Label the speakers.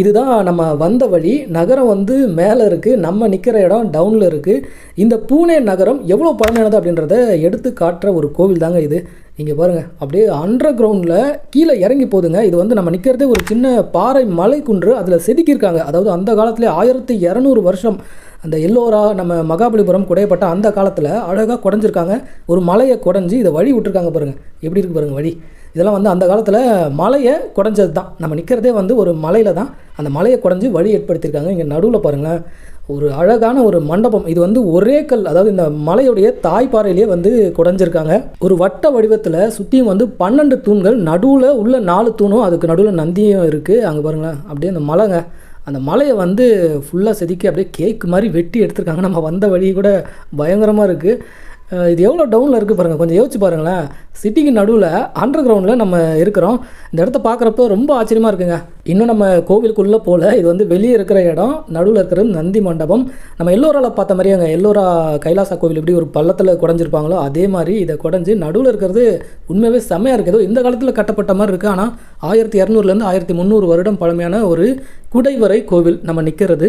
Speaker 1: இதுதான் நம்ம வந்த வழி. நகரம் வந்து மேலே இருக்குது நம்ம நிற்கிற இடம் டவுனில் இருக்குது இந்த பூனே நகரம் எவ்வளோ பழமையானது அப்படின்றத எடுத்து காட்டுற ஒரு கோவில் தாங்க இது. இங்கே பாருங்கள் அப்படியே அண்டர் கிரவுண்டில் கீழே இறங்கி போதுங்க. இது வந்து நம்ம நிற்கிறதே ஒரு சின்ன பாறை மலை குன்று அதில் செதுக்கியிருக்காங்க. அதாவது அந்த காலத்திலே ஆயிரத்தி இரநூறு வருஷம் அந்த எல்லோரா நம்ம மகாபலிபுரம் குடையப்பட்ட அந்த காலத்தில் அழகாக குடஞ்சிருக்காங்க. ஒரு மலையை குடஞ்சி இதை வழி விட்டுருக்காங்க பாருங்கள் எப்படி இருக்கு பாருங்கள் வழி? இதெல்லாம் வந்து அந்த காலத்தில் மலையை குடஞ்சது தான். நம்ம நிற்கிறதே வந்து ஒரு மலையில் தான். அந்த மலையை குடஞ்சி வழி ஏற்படுத்தியிருக்காங்க. இங்கே நடுவில் பாருங்களேன். ஒரு அழகான ஒரு மண்டபம். இது வந்து ஒரே கல் அதாவது இந்த மலையுடைய தாய்ப்பாறையிலேயே வந்து குடஞ்சிருக்காங்க. ஒரு வட்ட வடிவத்தில் சுற்றியும் வந்து பன்னெண்டு தூண்கள் நடுவில் உள்ள நாலு தூணும் அதுக்கு நடுவில் நந்தியும் இருக்குது அங்கே பாருங்களேன். அப்படியே அந்த மலைங்க. அந்த மலையை வந்து ஃபுல்லாக செதுக்கி அப்படியே கேக் மாதிரி வெட்டி எடுத்திருக்காங்க. நம்ம வந்த வழி கூட பயங்கரமாக இருக்குது இது எவ்வளோ டவுனில் இருக்குது பாருங்கள் கொஞ்சம் யோசிச்சு பாருங்களேன். சிட்டிக்கு நடுவில் அண்டர் கிரவுண்டில் நம்ம இருக்கிறோம். இந்த இடத்த பார்க்குறப்ப ரொம்ப ஆச்சரியமாக இருக்குங்க. இன்னும் நம்ம கோவிலுக்குள்ளே போகல இது வந்து வெளியே இருக்கிற இடம் நடுவில் இருக்கிறது நந்தி மண்டபம். நம்ம எல்லோரால் பார்த்த மாதிரியே அங்கே எல்லோரா கைலாசா கோவில் எப்படி ஒரு பள்ளத்தில் குடஞ்சிருப்பாங்களோ அதே மாதிரி இதை குடஞ்சி நடுவில் இருக்கிறது உண்மையாகவே செம்மையாக இருக்குது ஏதோ இந்த காலத்தில் கட்டப்பட்ட மாதிரி இருக்குது ஆனால் ஆயிரத்தி இரநூறுலேருந்து ஆயிரத்தி முந்நூறு வருடம் பழமையான ஒரு குடைவரை கோவில் நம்ம நிற்கிறது